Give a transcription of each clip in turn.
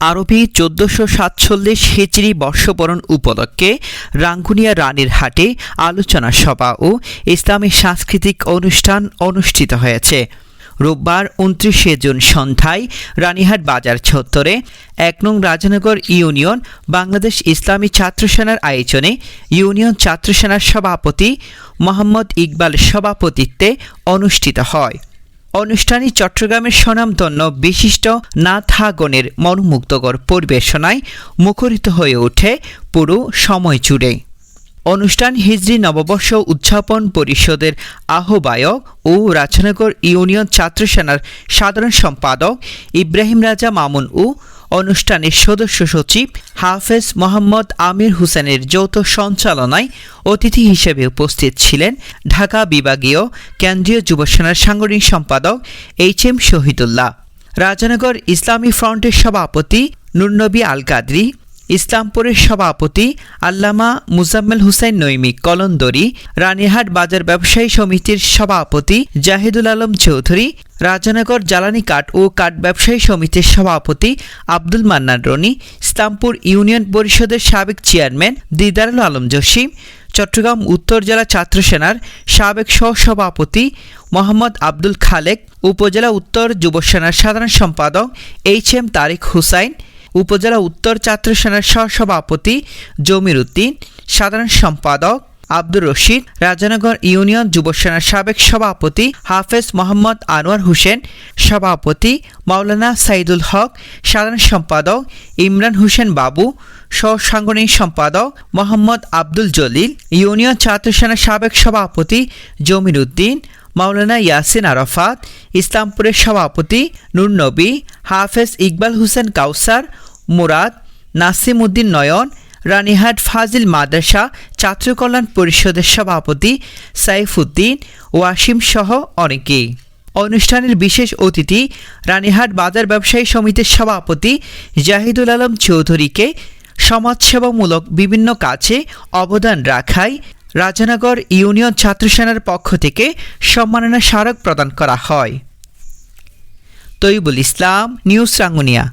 আরবি চোদ্দশো সাতচল্লিশ হিজরি বর্ষবরণ উপলক্ষে রাঙ্গুনিয়া রানীর হাটে আলোচনা সভা ও ইসলামী সাংস্কৃতিক অনুষ্ঠান অনুষ্ঠিত হয়েছে। রোববার উনত্রিশে জুন সন্ধ্যায় রানীহাট বাজার চত্বরে এক নং রাজনগর ইউনিয়ন বাংলাদেশ ইসলামী ছাত্রসেনার আয়োজনে ইউনিয়ন ছাত্রসেনার সভাপতি মোহাম্মদ ইকবাল সভাপতিত্বে অনুষ্ঠিত হয়। অনুষ্ঠানে চট্টগ্রামের স্বনামধন্য বিশিষ্ট নাথাগণের মনোমুগ্ধকর পরিবেশনায় মুখরিত হয়ে ওঠে পুরো সময় জুড়ে। অনুষ্ঠান হিজরি নববর্ষ উদযাপন পরিষদের আহ্বায়ক ও রাজনগর ইউনিয়ন ছাত্রসেনার সাধারণ সম্পাদক ইব্রাহিম রাজা মামুন ও অনুষ্ঠানের সদস্য সচিব হাফেজ মোহাম্মদ আমির হুসেনের যৌথ সঞ্চালনায় অতিথি হিসেবে উপস্থিত ছিলেন ঢাকা বিভাগীয় কেন্দ্রীয় যুবসেনার সাংগঠনিক সম্পাদক এইচ এম শহীদুল্লাহ, রাজানগর ইসলামী ফ্রন্টের সভাপতি নুরনবী আল কাদরি ইসলামপুরের সভাপতি আল্লামা মুজাম্মেল হুসাইন নৈমি, কলন্দরি, রানীহাট বাজার ব্যবসায়ী সমিতির সভাপতি জাহিদুল আলম চৌধুরী, রাজানগর জ্বালানি কাঠ ও কাঠ ব্যবসায়ী সমিতির সভাপতি আব্দুল মান্নান রনি, ইসলামপুর ইউনিয়ন পরিষদের সাবেক চেয়ারম্যান দিদারুল আলম জসিম, চট্টগ্রাম উত্তর জেলা ছাত্র সেনার সাবেক সহসভাপতি মোহাম্মদ আব্দুল খালেক, উপজেলা উত্তর যুব সেনার সাধারণ সম্পাদক এইচ এম তারিক হুসাইন উপজেলা উত্তর ছাত্র সেনার সহসভাপতি জমির উদ্দিন সাধারণ সম্পাদক আব্দুর রশিদ, রাজানগর ইউনিয়ন যুব সেনার সাবেক সভাপতি হাফেজ মোহাম্মদ আনোয়ার হোসেন, সভাপতি মাওলানা সাইদুল হক, সাধারণ সম্পাদক ইমরান হোসেন বাবু, সহসাংগঠনিক সম্পাদক মোহাম্মদ আব্দুল জলিল, ইউনিয়ন ছাত্র সেনার সাবেক সভাপতি জমির উদ্দিন মাওলানা ইয়াসিন আরাফাত, ইসলামপুরের সভাপতি নূরনবী, হাফেজ ইকবাল হোসেন কাউসার মুরাদ নাসিম উদ্দিন নয়ন, রানীহাট ফাজিল মাদ্রাসা, ছাত্র কল্যাণ পরিষদের সভাপতি সাইফুদ্দিন, ওয়াসিম সহ অনেকেই। অনুষ্ঠানের বিশেষ অতিথি রানীহাট বাজার ব্যবসায়ী সমিতির সভাপতি জাহিদুল আলম চৌধুরীকে সমাজসেবামূলক বিভিন্ন কাজে অবদান রাখায় রাজানগর ইউনিয়ন ছাত্রসেনার পক্ষ থেকে সম্মাননা স্মারক প্রদান করা হয়। তৈবুল ইসলাম, নিউজ রাঙ্গুনিয়া।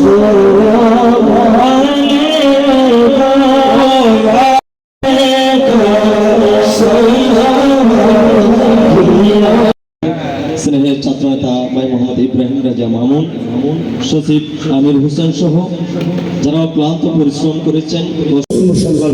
স্নেহের মোহাম্মদ ইব্রাহিম রাজা মামুন সচিব আমির হোসেন সহ যারা ক্লান্ত পরিশ্রম করেছেন। মুসলমান